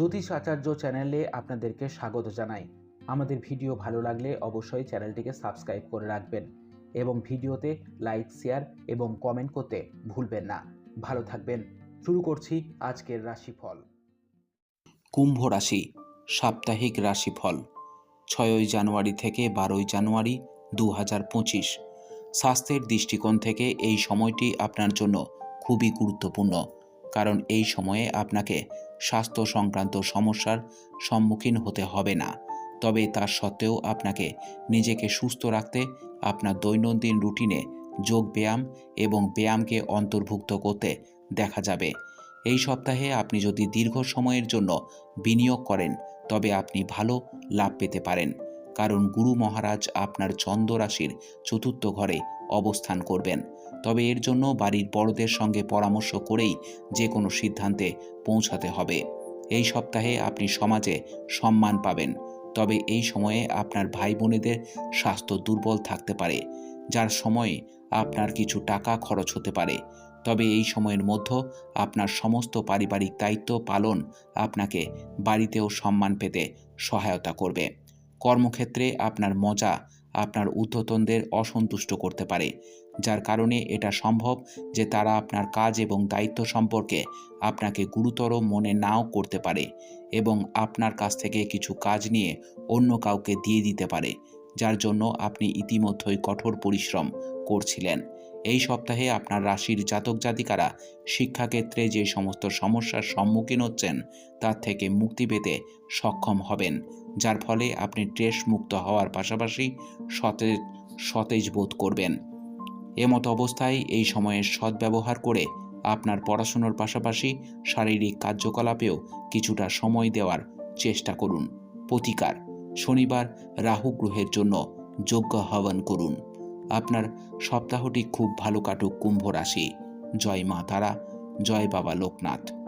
জ্যোতিষ আচার্য চ্যানেলে আপনাদেরকে স্বাগত জানাই। আমাদের ভিডিও ভালো লাগলে অবশ্যই চ্যানেলটিকে সাবস্ক্রাইব করে রাখবেন এবং ভিডিওতে লাইক, শেয়ার এবং কমেন্ট করতে ভুলবেন না। ভালো থাকবেন। শুরু করছি আজকের রাশিফল। কুম্ভ রাশি, সাপ্তাহিক রাশিফল, ছয়ই জানুয়ারি থেকে বারোই জানুয়ারি দু হাজার পঁচিশ। স্বাস্থ্যের দৃষ্টিকোণ থেকে এই সময়টি আপনার জন্য খুবই গুরুত্বপূর্ণ। কারণ এই সময়ে আপনাকে স্বাস্থ্য সংক্রান্ত সমস্যার সম্মুখীন হতে হবে না। তবে তার সত্ত্বেও আপনাকে নিজেকে সুস্থ রাখতে আপনার দৈনন্দিন রুটিনে যোগ ব্যায়াম এবং ব্যায়ামকে অন্তর্ভুক্ত করতে দেখা যাবে। এই সপ্তাহে আপনি যদি দীর্ঘ সময়ের জন্য বিনিয়োগ করেন, তবে আপনি ভালো লাভ পেতে পারেন। কারণ গুরু মহারাজ আপনার চন্দ্র রাশির চতুর্থ ঘরে অবস্থান করবেন। তবে এর জন্য বাড়ির বড়দের সঙ্গে পরামর্শ করেই যে কোনো সিদ্ধান্তে পৌঁছাতে হবে। এই সপ্তাহে আপনি সমাজে সম্মান পাবেন। তবে এই সময়ে আপনার ভাই বোনেদের স্বাস্থ্য দুর্বল থাকতে পারে, যার সময়ে আপনার কিছু টাকা খরচ হতে পারে। তবে এই সময়ের মধ্যে আপনার সমস্ত পারিবারিক দায়িত্ব পালন আপনাকে বাড়িতেও সম্মান পেতে সহায়তা করবে। কর্মক্ষেত্রে আপনার মজা আপনার ঊর্ধ্বতনদের অসন্তুষ্ট করতে পারে, যার কারণে এটা সম্ভব যে তারা আপনার কাজ এবং দায়িত্ব সম্পর্কে আপনাকে গুরুতর মনে নাও করতে পারে এবং আপনার কাছ থেকে কিছু কাজ নিয়ে অন্য কাউকে দিয়ে দিতে পারে। যার জন্য আপনি ইতিমধ্যেই কঠোর পরিশ্রম করছিলেন। এই সপ্তাহে আপনার রাশির জাতক জাতিকারা শিক্ষাক্ষেত্রে যে সমস্ত সমস্যার সম্মুখীন হচ্ছেন, তার থেকে মুক্তি পেতে সক্ষম হবেন, যার ফলে আপনি ট্রেস মুক্ত হওয়ার পাশাপাশি সতেজ সতেজ বোধ করবেন। এমত অবস্থায় এই সময়ের সদ্ব্যবহার করে আপনার পড়াশুনোর পাশাপাশি শারীরিক কার্যকলাপেও কিছুটা সময় দেওয়ার চেষ্টা করুন। প্রতিকার। শনিবার রাহু গ্রহের জন্য যোগ্য হবন করুন। আপনার সপ্তাহটি খুব ভালো কাটুক কুম্ভ রাশি। জয় মা তারা, জয় বাবা লোকনাথ।